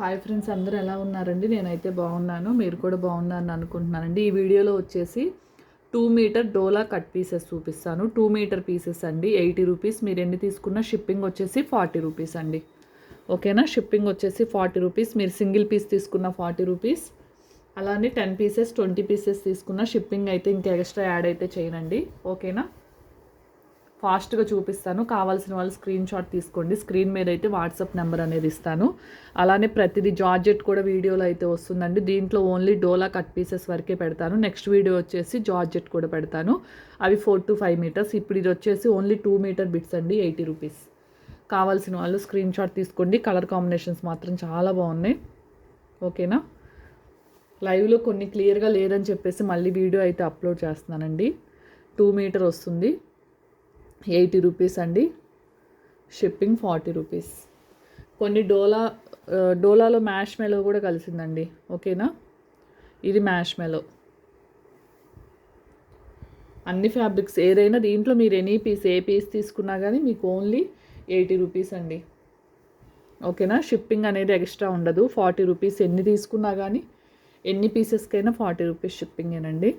Hi friends అందరూ ఎలా ఉన్నారండి? నేనైతే బాగున్నాను. మీరు కూడా బాగున్నారని అనుకుంటున్నానండి. ఈ వీడియోలో వచ్చేసి two metre dola cut pieces చూపిస్తాను. టూ మీటర్ పీసెస్ అండి. ఎయిటీ రూపీస్ మీరు ఎన్ని తీసుకున్న షిప్పింగ్ వచ్చేసి ఫార్టీ రూపీస్ అండి. ఓకేనా షిప్పింగ్ వచ్చేసి ఫార్టీ రూపీస్ మీరు సింగిల్ పీస్ తీసుకున్న ఫార్టీ రూపీస్ అలానే టెన్ పీసెస్ ట్వంటీ పీసెస్ తీసుకున్న షిప్పింగ్ అయితే ఇంకా ఎక్స్ట్రా యాడ్ అయితే చేయనండి. ఓకేనా ఫాస్ట్గా చూపిస్తాను. కావాల్సిన వాళ్ళు స్క్రీన్ షాట్ తీసుకోండి. స్క్రీన్ మీద అయితే వాట్సాప్ నెంబర్ అనేది ఇస్తాను. అలానే ప్రతిదీ జార్జెట్ కూడా వీడియోలో అయితే వస్తుందండి. దీంట్లో ఓన్లీ డోలా కట్ పీసెస్ వరకే పెడతాను. నెక్స్ట్ వీడియో వచ్చేసి జార్జెట్ కూడా పెడతాను. అవి ఫోర్ టు ఫైవ్ మీటర్స్. ఇప్పుడు ఇది వచ్చేసి ఓన్లీ టూ మీటర్ బిట్స్ అండి ఎయిటీ రూపీస్. కావాల్సిన వాళ్ళు స్క్రీన్ షాట్ తీసుకోండి. కలర్ కాంబినేషన్స్ మాత్రం చాలా బాగున్నాయి. ఓకేనా? లైవ్లో కొన్ని క్లియర్గా లేదని చెప్పేసి మళ్ళీ వీడియో అయితే అప్లోడ్ చేస్తున్నానండి. టూ మీటర్ వస్తుంది. ఎయిటీ రూపీస్ అండి. Shipping forty rupees. కొన్ని డోలా డోలాలో మ్యాష్ మెలో కూడా కలిసిందండి. ఓకేనా? ఇది మ్యాష్ మెలో. అన్ని ఫ్యాబ్రిక్స్ ఏదైనా దీంట్లో మీరు ఎనీ పీస్ ఏ పీస్ తీసుకున్నా కానీ మీకు ఓన్లీ ఎయిటీ రూపీస్ అండి. ఓకేనా? షిప్పింగ్ అనేది ఎక్స్ట్రా ఉండదు. ఫార్టీ రూపీస్ ఎన్ని తీసుకున్నా కానీ ఎన్ని పీసెస్కైనా ఫార్టీ రూపీస్ షిప్పింగేనండి.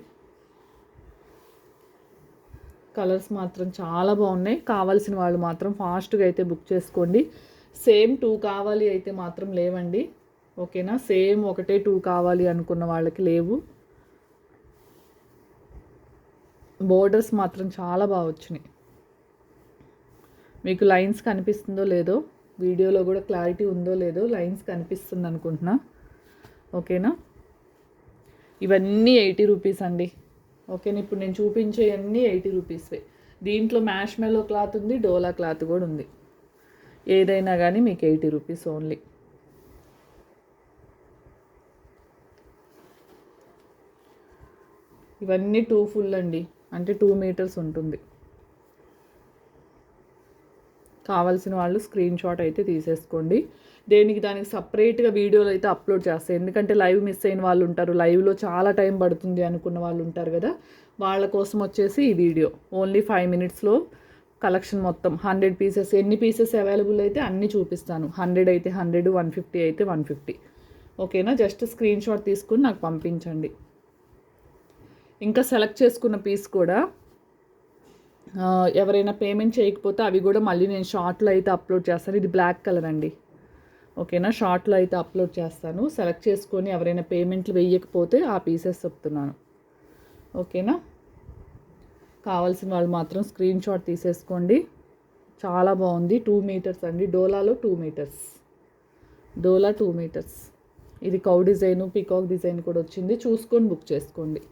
కలర్స్ మాత్రం చాలా బాగున్నాయి. కావాల్సిన వాళ్ళు మాత్రం ఫాస్ట్గా అయితే బుక్ చేసుకోండి. సేమ్ టూ కావాలి అయితే మాత్రం లేవండి. ఓకేనా? సేమ్ ఒకటే టూ కావాలి అనుకున్న వాళ్ళకి లేవు. బోర్డర్స్ మాత్రం చాలా బాగా వచ్చినాయి. మీకు లైన్స్ కనిపిస్తుందో లేదో వీడియోలో కూడా క్లారిటీ ఉందో లేదో లైన్స్ కనిపిస్తుంది అనుకుంటున్నా. ఓకేనా? ఇవన్నీ ఎయిటీ రూపీస్ అండి. ఓకేనా ఇప్పుడు నేను చూపించేవన్నీ ఎయిటీ రూపీస్వే. దీంట్లో మ్యాష్ మెలో క్లాత్ ఉంది డోలా క్లాత్ కూడా ఉంది. ఏదైనా కానీ మీకు ఎయిటీ రూపీస్ ఓన్లీ. ఇవన్నీ టూ ఫుల్ అండి. అంటే టూ మీటర్స్ ఉంటుంది. కావాల్సిన వాళ్ళు స్క్రీన్ షాట్ అయితే తీసేసుకోండి. దేనికి దానికి సపరేట్గా వీడియోలు అయితే అప్లోడ్ చేస్తాయి. ఎందుకంటే లైవ్ మిస్ అయిన వాళ్ళు ఉంటారు. లైవ్లో చాలా టైం పడుతుంది అనుకున్న వాళ్ళు ఉంటారు కదా. వాళ్ళ కోసం వచ్చేసి ఈ వీడియో ఓన్లీ ఫైవ్ మినిట్స్లో కలెక్షన్ మొత్తం. హండ్రెడ్ పీసెస్ ఎన్ని పీసెస్ అవైలబుల్ అయితే అన్ని చూపిస్తాను. హండ్రెడ్ అయితే హండ్రెడ్ వన్ ఫిఫ్టీ అయితే వన్ ఫిఫ్టీ ఓకేనా జస్ట్ స్క్రీన్ షాట్ తీసుకుని నాకు పంపించండి. ఇంకా సెలెక్ట్ చేసుకున్న పీస్ కూడా ఎవరైనా పేమెంట్ చేయకపోతే అవి కూడా మళ్ళీ నేను షార్ట్లో అయితే అప్లోడ్ చేస్తాను. ఇది బ్లాక్ కలర్ అండి. ఓకేనా? షార్ట్లో అయితే అప్లోడ్ చేస్తాను. సెలెక్ట్ చేసుకొని ఎవరైనా పేమెంట్లు వేయకపోతే ఆ పీసెస్ చెప్తున్నాను. ఓకేనా? కావాల్సిన వాళ్ళు మాత్రం స్క్రీన్ షాట్ తీసేసుకోండి. చాలా బాగుంది. టూ మీటర్స్ అండి. డోలాలో two metres. Dola two metres. ఇది కౌ డిజైను పికాక్ డిజైన్ కూడా వచ్చింది. చూసుకొని బుక్ చేసుకోండి.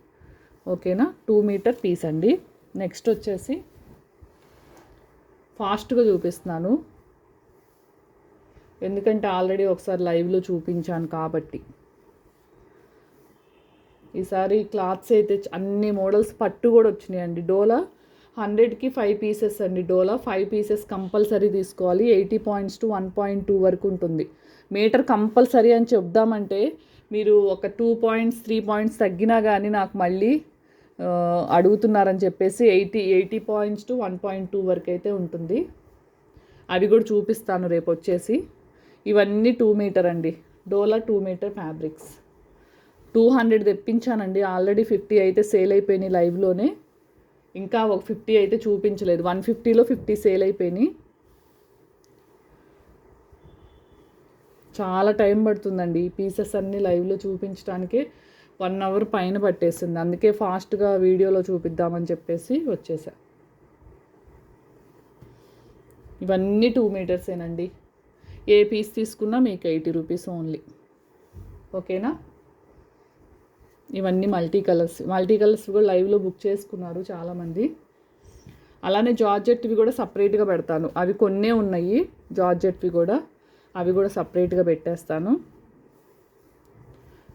ఓకేనా? టూ మీటర్ పీస్ అండి. నెక్స్ట్ వచ్చేసి ఫాస్ట్గా చూపిస్తున్నాను. ఎందుకంటే ఆల్రెడీ ఒకసారి లైవ్లో చూపించాను కాబట్టి. ఈసారి క్లాత్స్ అయితే అన్ని మోడల్స్ పట్టు కూడా వచ్చినాయండి. డోలా హండ్రెడ్కి ఫైవ్ పీసెస్ అండి. డోలా ఫైవ్ పీసెస్ కంపల్సరీ తీసుకోవాలి. Eighty points to one point two వరకు ఉంటుంది. మీటర్ కంపల్సరీ అని చెప్దామంటే మీరు ఒక టూ పాయింట్స్ త్రీ పాయింట్స్ తగ్గినా కానీ నాకు మళ్ళీ అడుగుతున్నారని చెప్పేసి eighty eighty points to one point two వరకు అయితే ఉంటుంది. అవి కూడా చూపిస్తాను రేపు వచ్చేసి. ఇవన్నీ టూ మీటర్ అండి. Dola two metre fabrics. Two hundred తెప్పించానండి. Already fifty అయితే సేల్ అయిపోయినాయి లైవ్లోనే. ఇంకా ఒక ఫిఫ్టీ అయితే చూపించలేదు. వన్ ఫిఫ్టీలో ఫిఫ్టీ సేల్ అయిపోయినాయి. చాలా టైం పడుతుందండి ఈ పీసెస్ అన్నీ లైవ్లో చూపించడానికే వన్ అవర్ పైన పట్టేసింది. అందుకే ఫాస్ట్గా వీడియోలో చూపిద్దామని చెప్పేసి వచ్చేసా. ఇవన్నీ టూ మీటర్సేనండి. ఏ పీస్ తీసుకున్నా మీకు ఎయిటీ రూపీస్ ఓన్లీ. ఓకేనా? ఇవన్నీ మల్టీ కలర్స్. మల్టీ కలర్స్ కూడా లైవ్లో బుక్ చేసుకున్నారు చాలామంది. అలానే జార్జెట్వి కూడా సపరేట్గా పెడతాను. అవి కొన్నే ఉన్నాయి జార్జెట్వి కూడా. అవి కూడా సపరేట్గా పెట్టేస్తాను.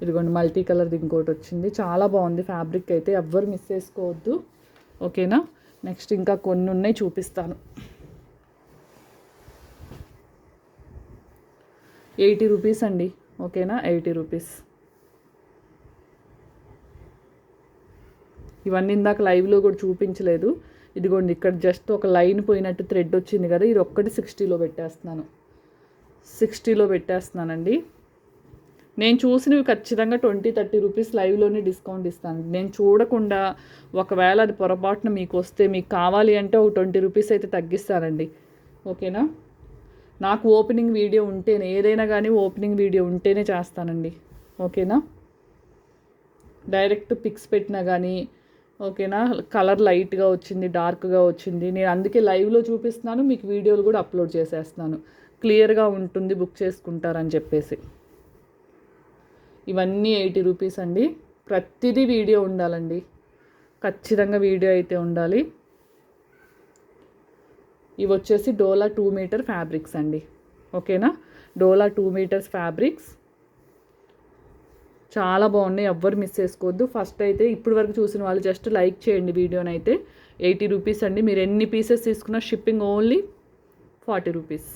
ఇదిగోండి మల్టీ కలర్ది ఇంకోటి వచ్చింది. చాలా బాగుంది ఫ్యాబ్రిక్ అయితే ఎవ్వరు మిస్ చేసుకోవద్దు. ఓకేనా? నెక్స్ట్ ఇంకా కొన్ని ఉన్నాయి చూపిస్తాను. ఎయిటీ రూపీస్ అండి. ఓకేనా? Eighty rupees. ఇవన్నీ ఇందాక లైవ్లో కూడా చూపించలేదు. ఇదిగోండి ఇక్కడ జస్ట్ ఒక లైన్ పోయినట్టు థ్రెడ్ వచ్చింది కదా ఇది ఒక్కటి సిక్స్టీలో పెట్టేస్తున్నాను. సిక్స్టీలో పెట్టేస్తున్నానండి. నేను చూసినవి ఖచ్చితంగా ట్వంటీ థర్టీ రూపీస్ లైవ్లోనే డిస్కౌంట్ ఇస్తాను. నేను చూడకుండా ఒకవేళ అది పొరపాటున మీకు వస్తే మీకు కావాలి అంటే ఒక ట్వంటీ రూపీస్ అయితే తగ్గిస్తానండి ఓకేనా? నాకు ఓపెనింగ్ వీడియో ఉంటేనే ఏదైనా కానీ ఓపెనింగ్ వీడియో ఉంటేనే చేస్తానండి. ఓకేనా? డైరెక్ట్ పిక్స్ పెట్టినా కానీ ఓకేనా? కలర్ లైట్గా వచ్చింది డార్క్గా వచ్చింది. నేను అందుకే లైవ్లో చూపిస్తున్నాను మీకు వీడియోలు కూడా అప్లోడ్ చేసేస్తున్నాను. క్లియర్గా ఉంటుంది బుక్ చేసుకుంటారని చెప్పేసి. ఇవన్నీ ఎయిటీ రూపీస్ అండి. ప్రతిదీ వీడియో ఉండాలండి. ఖచ్చితంగా వీడియో అయితే ఉండాలి. ఇవి వచ్చేసి డోలా టూ మీటర్ ఫ్యాబ్రిక్స్ అండి. ఓకేనా? Dola two metres fabrics. చాలా బాగున్నాయి. ఎవ్వరు మిస్ చేసుకోవద్దు. ఫస్ట్ అయితే ఇప్పటి వరకు చూసిన వాళ్ళు జస్ట్ లైక్ చేయండి వీడియోని అయితే ఎయిటీ రూపీస్ అండి. మీరు ఎన్ని పీసెస్ తీసుకున్నా షిప్పింగ్ ఓన్లీ ఫార్టీ రూపీస్.